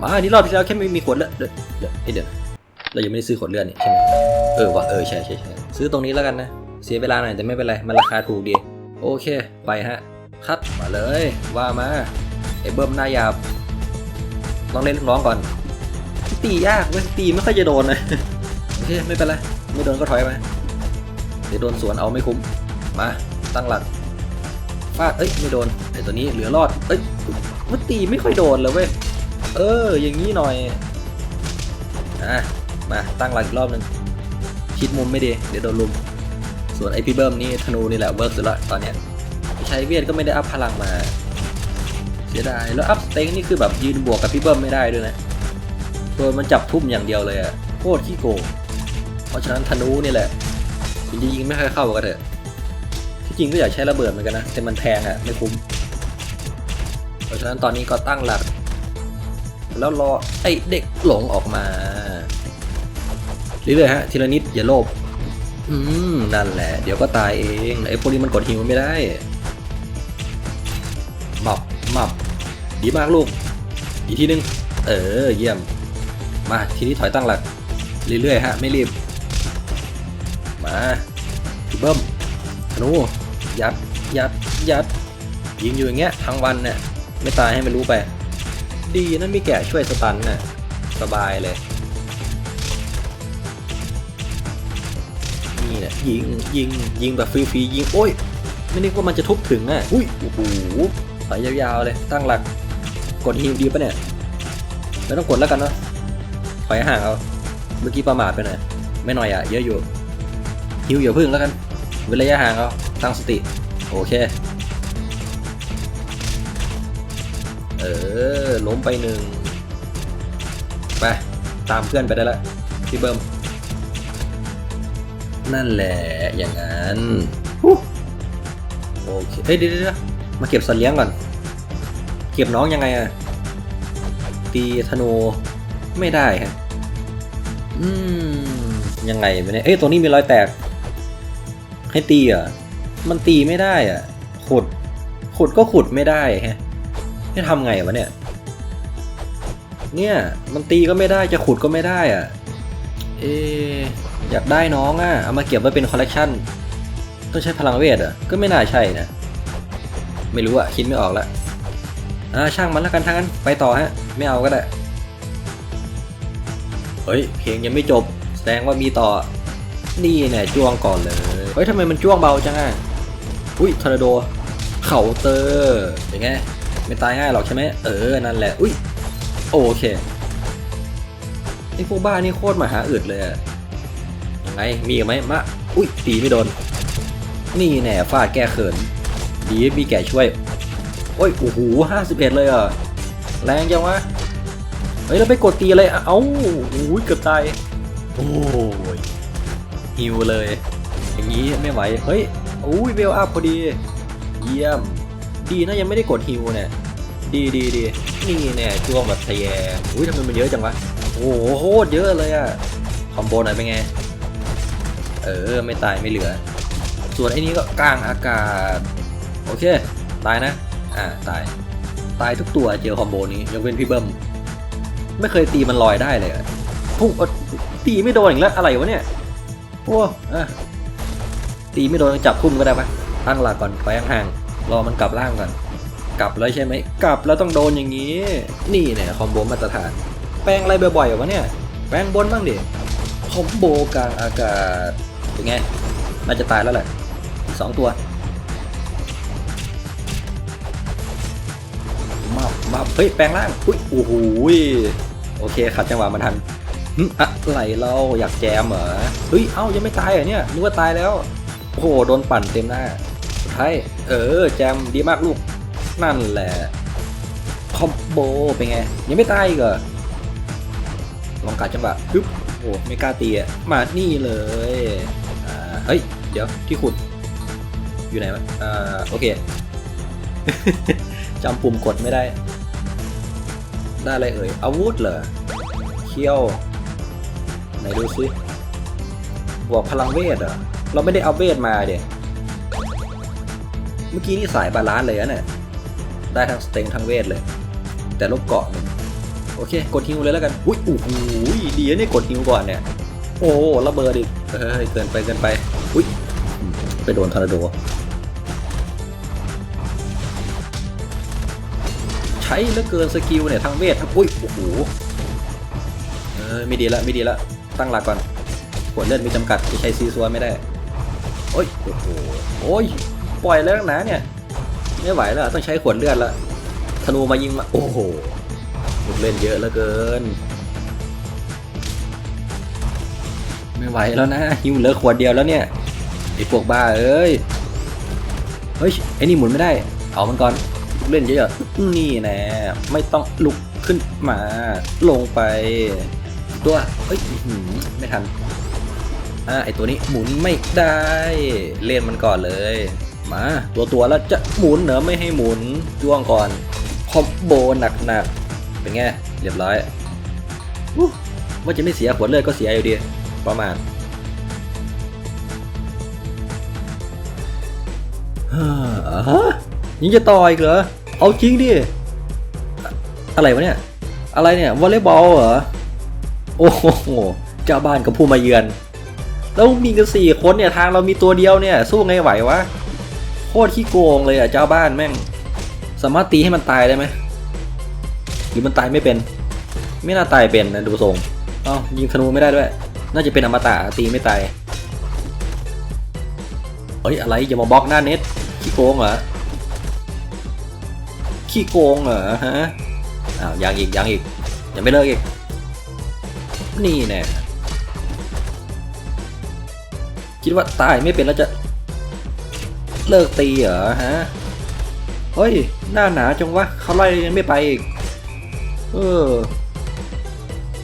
มาอันนี้รอบที่แล้วแค่ไม่มีขวดเลือดเดี๋ยวเดี๋ยวเอ้เดี๋ยวเรายังไม่ได้ซื้อขวดเลือดนี่ใช่ไหมเออว่ะเออใช่ใช่ใช่ซื้อตรงนี้แล้วกันนะ เสียเวลาหน่อยแต่ไม่เป็นไร มันราคาถูกดี โอเค ไปฮะคัดมาเลย ว่ามาไอ้เบิ้มหน้าหยาบลองเล่นลูกน้องก่อน ตียากเว้ยตีไม่ค่อยจะโดนนะโอเคไม่เป็นไรไม่โดนก็ถอยไปเดี๋ยวโดนสวนเอาไม่คุ้มมาตั้งหลักฟาดเอ้ยไม่โดนไอ้ตัวนี้เหลือรอดเอ้ยมันตีไม่ค่อยโดนเลยเว้ย เออ อย่างนี้หน่อย อะ มาตั้งหลักอีกรอบหนึ่งชิดมุมไม่ดี เดี๋ยวโดนลุม ส่วนไอพี่เบิ้มนี่ธนูนี่แหละเวิร์กสุดละตอนเนี้ยใช้เวียดก็ไม่ได้อัพพลังมา เสียดาย แล้วอัพสเต็งนี่คือแบบยืนบวกกับพี่เบิ้มไม่ได้ด้วยนะ ตัวมันจับทุ่มอย่างเดียวเลยอะโคตรขี้โกง เพราะฉะนั้นธนูนี่แหละจริงๆยิงไม่ค่อยเข้าก็เถอะที่จริงก็อยากใช้ระเบิดเหมือนกันนะ แต่มันแพงอะไม่คุ้ม เพราะฉะนั้นตอนนี้ก็ตั้งหลัก แล้วรอไอเด็กหลงออกมาเรื่อยๆฮะทีละนิดอย่าโลภอืมนั่นแหละ เดี๋ยวก็ตายเองไอพวกนี้มันกดฮิวไม่ได้หมับหมับดีมากลูกอีกทีนึง เออเยี่ยม มาทีนี้ถอยตั้งหลัก เรื่อยๆฮะ ไม่รีบ มาเบิ้มธนูยัดยัดยัดยิงอยู่อย่างเงี้ยทั้งวันเนี่ยไม่ตายให้มันรู้ไป ดีนั่นมีแกะช่วยสตันน่ะสบายเลย นี่นี่ยยิงยิงยิงแบบฟรีๆยิง โอ้ย ไม่นึกว่ามันจะทุบถึงอะ อุ้ย โอ้โหถอยยาวๆเลย ตั้งหลัก กดฮิวดีปะเนี่ย ไม่ต้องกดแล้วกันเนาะถอยห่างเอา เมื่อกี้ประมาทไปหน่อย ไม่หน่อยอะ เยอะอยู่ฮิวอย่าพึ่งแล้วกัน เว้นระยะห่างเอา ตั้งสติ โอเค เออล้มไปหนึ่งไปตามเพื่อนไปได้ล้วพี่เบิ้มนั่นแหละอย่างนั้นโอเคเฮ้ยเดี๋ยวเดี๋ยวมาเก็บสัตว์เลี้ยงก่อน เก็บน้องยังไงอะตีธนูไม่ได้ฮะอืมยังไงไม่เนี่ยเอ้ยตัวนี้มีรอยแตก ให้ตีอะมันตีไม่ได้อะ ขุด ขุดก็ขุดไม่ได้ฮะ ให้ทำไงวะเนี่ย เนี่ยมันตีก็ไม่ได้จะขุดก็ไม่ได้อะ เอะอยากได้น้องอะ เอามาเก็บไว้เป็นคอลเลกชันต้องใช้พลังเวทอะ ก็ไม่น่าใช่นะ ไม่รู้อะ คิดไม่ออกละอ่าช่างมันแล้วกันทั้งนั้นไปต่อฮะ ไม่เอาก็ได้ เฮ้ย เพลงยังไม่จบ แสดงว่ามีต่อ นี่เนี่ยจ้วงก่อนเลย เฮ้ยทำไมมันจ้วงเบาจังอะ อุ้ยทอร์นาโด เข่าเตอร์เป็นไง ไม่ตายง่ายหรอกใช่ไหมเออ นั่นแหละ อุ้ย โอเค ไอ้พวกบ้านี่โคตรมหาอึดเลยยังไง มีไหมมา อุ้ย ตีไม่โดน นี่แน่ฟาดแก้เขิน ดีมีแก่ช่วย โอ้ย โอ้โหห้าสิบเอ็ดเลยอะ แรงจังวะ เฮ้ย เราไปกดตีอะไรเอ้าโอ้ย เกือบตาย โอ้ยฮิวเลย อย่างนี้ไม่ไหว เฮ้ย อุ้ยเวลอัพพอดี เยี่ยม ดีนะยังไม่ได้กดฮิวเนี่ย ดีดีดีนี่เนี่ยช่วงแบบทะแยอุ้ยทำไมมันเยอะจังวะโอ้โหโคตรเยอะเลยอะคอมโบหน่อยเป็นไง เออไม่ตายไม่เหลือ ส่วนไอ้นี้ก็กลางอากาศ โอเค ตายนะ อ่าตาย ตายทุกตัวเจอคอมโบนี้ยกเว้นพี่เบิ้มไม่เคยตีมันลอยได้เลยพุ่งตีไม่โดนอีกแล้วอะไรวะเนี่ยโอ้อะตีไม่โดนจับทุ่มก็ได้ปะตั้งหลักก่อนไปห่างๆรอมันกลับล่างก่อน กลับแล้วใช่ไหมกลับแล้วต้องโดนอย่างนี้ นี่เนี่ยคอมโบมาตรฐาน แปลงอะไรบ่อยๆวะเนี่ย แปลงบนบ้างดิคอมโบกลางอากาศเป็นไงน่าจะตายแล้วแหละสองตัวมามาเฮ้ยแปลงร่างอุ้ยโอ้โหโอเคขัดจังหวะมาทันอะไรเราอยากแจมเหรอเฮ้ยเอ้ายังไม่ตายเหรอเนี่ยนึกว่าตายแล้วโอ้โหโดนปั่นเต็มหน้าสุดท้ายเออแจมดีมากลูก นั่นแหละ คอมโบเป็นไง ยังไม่ตายอีกเหรอลองกัดจังหวะปึ๊บโอ้ไม่กล้าตีอะมานี่เลยอ่าเฮ้ย เดี๋ยวที่ขุด อยู่ไหนวะอ่าโอเคจำปุ่มกดไม่ได้ ได้อะไรเอ่ยอาวุธเหรอเคี้ยว ไหนดูซิบวกพลังเวทเหรอเราไม่ได้เอาเวทมาเด็เมื่อกี้นี่สายบาลานซ์เลยอะเนี่ย ได้ทั้งสเต็งทั้งเวทเลย แต่ลบเกาะหนึ่งโอเค กดฮิวเลยแล้วกันอุ้ยโอ้โหดีนะเนี่ยกดฮิวก่อนเนี่ย โอ้ระเบิดอีกเฮ้ยเกินไปเกินไปอุ้ยไปโดนทอร์นาโด ใช้เหลือเกินสกิลเนี่ยทั้งเวททั้งอุ้ยโอ้โหเออไม่ดีละไม่ดีละตั้งหลักก่อนขวดเลือดมีจำกัดจะใช้ซีซัวไม่ได้โอ้ยโอ้โหโอ้ยปล่อยแล้วนะเนี่ย ไม่ไหวแล้วต้องใช้ขวดเลือดละธนูมายิงมาโอ้โหลูกเล่นเยอะเหลือเกิน ไม่ไหวแล้วนะหิวเหลือขวดเดียวแล้วเนี่ยไอ้พวกบ้าเอ้ยเฮ้ยไอ้นี่หมุนไม่ได้เอามันก่อนเล่นเยอะๆนี่แน่ไม่ต้องลุกขึ้นมา ลงไปตัวเอ้ยไม่ทันอ่าไอตัวนี้หมุนไม่ได้ เล่นมันก่อนเลย มา ตัวตัวๆแล้วจะหมุนเหนอไม่ให้หมุนจ้วงก่อนคอมโบหนักๆเป็นไงเรียบร้อยว่าจะไม่เสียขวดเลือดก็เสียอยู่ดีประมาณฮ่าอ่าฮะยังจะต่ออีกเหรอ เอาจริงดิ อะไรวะเนี่ย อะไรเนี่ยวอลเลย์บอลเหรอ โอ้โห เจ้าบ้านกับผู้มาเยือน แล้วมีกันสี่คนเนี่ย ทางเรามีตัวเดียวเนี่ย สู้ไงไหววะ โคตรขี้โกงเลยอะเจ้าบ้านแม่ง สามารถตีให้มันตายได้ไหมหรือมันตายไม่เป็น ไม่น่าตายเป็นนะดูทรงอ้ายิงธนูไม่ได้ด้วย น่าจะเป็นอมตะตีไม่ตายเอ้ยอะไรอย่ามาบล็อกหน้าเน็ตขี้โกงเหรอขี้โกงเหรอฮะอ้าวยังอีกยังอีกยังไม่เลิกอีกนี่แน่คิดว่าตายไม่เป็นแล้วจะ เลิกตีเหรอฮะ เฮ้ย หน้าหนาจังวะเขาไล่ยังไม่ไปอีก เออ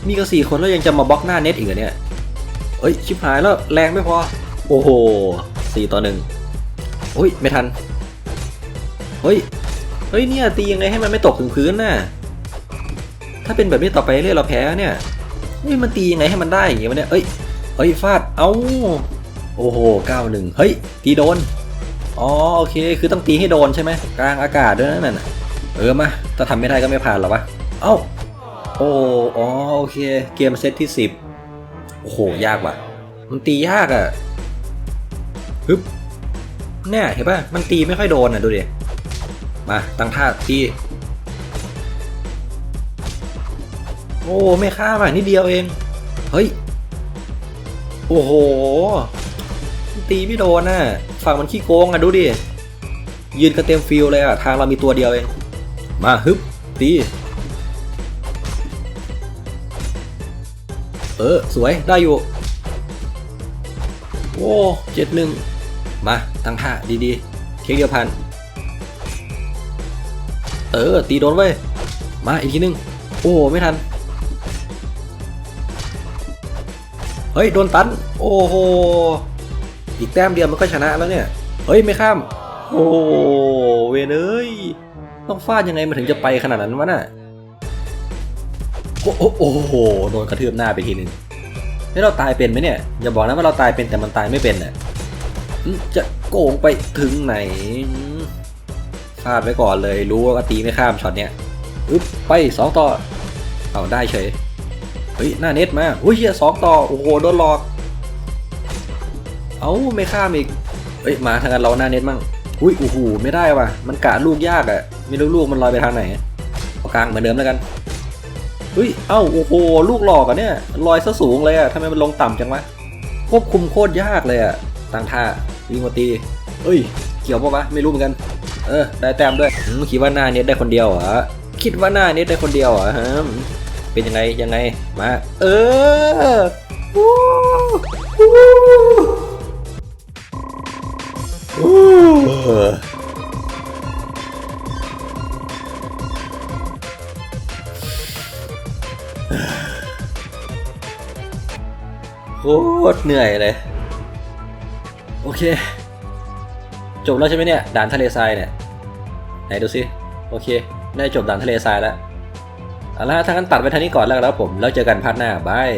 มีกันสี่คนแล้วยังจะมาบล็อกหน้าเน็ตอีกเหรอเนี่ย เอ้ย ชิบหายแล้วแรงไม่พอ โอ้โหสี่ต่อหนึ่งโอ้ย ไม่ทัน เฮ้ย เฮ้ยเนี่ยตียังไงให้มันไม่ตกถึงพื้นน่ะ ถ้าเป็นแบบนี้ต่อไปเรื่อยเราแพ้เนี่ยเฮ้ยมันตียังไงให้มันได้อย่างเงี้ยวะเนี่ยเอ้ยเฮ้ยฟาด เอ้า โอ้โหเก้าหนึ่งเฮ้ย ตีโดน อ๋อโอเค คือต้องตีให้โดนใช่ไหมกลางอากาศด้วยนั่นน่ะเออมาถ้าทำไม่ได้ก็ไม่ผ่านหรอวะเอ้าโอ้อ๋อโอเค เกมเซตที่สิบโอ้โหยากว่ะ มันตียากอะ่ะฮึบเนี่ยเห็นป่ะมันตีไม่ค่อยโดนอะดูดิมาตั้งท่าตีโอ้ไม่ข้ามอะนิดเดียวเองเฮ้ยโอ้โห ตีไม่โดนน่ะ ฝั่งมันขี้โกงอะดูดิ ยืนกันเต็มฟิลเลยอะ ทางเรามีตัวเดียวเอง มาฮึบตี เออ สวยได้อยู่ โอ้เจ็ดหนึ่งมาตั้งท่าดีๆเคกเดียวพัน เออ ตีโดนเว้ย มาอีกทีนึง โอ้ไม่ทัน เฮ้ย โดนตัน โอ้โห อีกแต้มเดียวมันก็ชนะแล้วเนี่ย เฮ้ยไม่ข้าม โอ้เวเอ้ยต้องฟาดยังไงมันถึงจะไปขนาดนั้นวะน่ะโอ้โอ้โโหโดนกระทืบหน้าไปทีนึงให้เราตายเป็นไหมเนี่ย อย่าบอกนะว่าเราตายเป็นแต่มันตายไม่เป็นน่ะจะโกงไปถึงไหนฟาดไว้ก่อนเลย รู้ว่าตีไม่ข้ามช็อตเนี้ยอึ๊บไปสองต่อ เอาได้เฉย เฮ้ย หน้าเน็ตมาอุ้ยเฮียสองต่อ โอ้โห โดนหลอก เอาไม่ข้ามอีกเฮ้ยมาทางกันเราหน้าเน็ตมั่งอุ้ยโอ้โหไม่ได้ว่ะ มันกะลูกยากอะ่ะไม่รู้ลูกมันลอยไปทางไหนเอากลางเหมือนเดิมแล้วกันเฮ้ยเอ้าโอ้โหลูกหลอกอะเนี่ยลอยซะสูงเลยอะ่ะทำไมมันลงต่ำจังวะควบคุมโคตรยากเลยอะ่ะตั้งท่าวิ่งมาตีเอ้ย เกี่ยวปะวะไม่รู้เหมือนกัน เออ ได้แต้มด้วยมคิดว่าหน้าเน็ตได้คนเดียวเหรอคิดว่าหน้าเน็ตได้คนเดียวเหรอฮะเป็นยังไงยังไงมา เออ โคตรเหนื่อยเลย โอเค จบแล้วใช่ไหมเนี่ยด่านทะเลทรายเนี่ย ไหนดูสิ โอเค ได้จบด่านทะเลทรายแล้วเอาละถ้างั้นตัดไปทางนี้ก่อนแล้วครับผม แล้วเจอกันพาร์ทหน้าบาย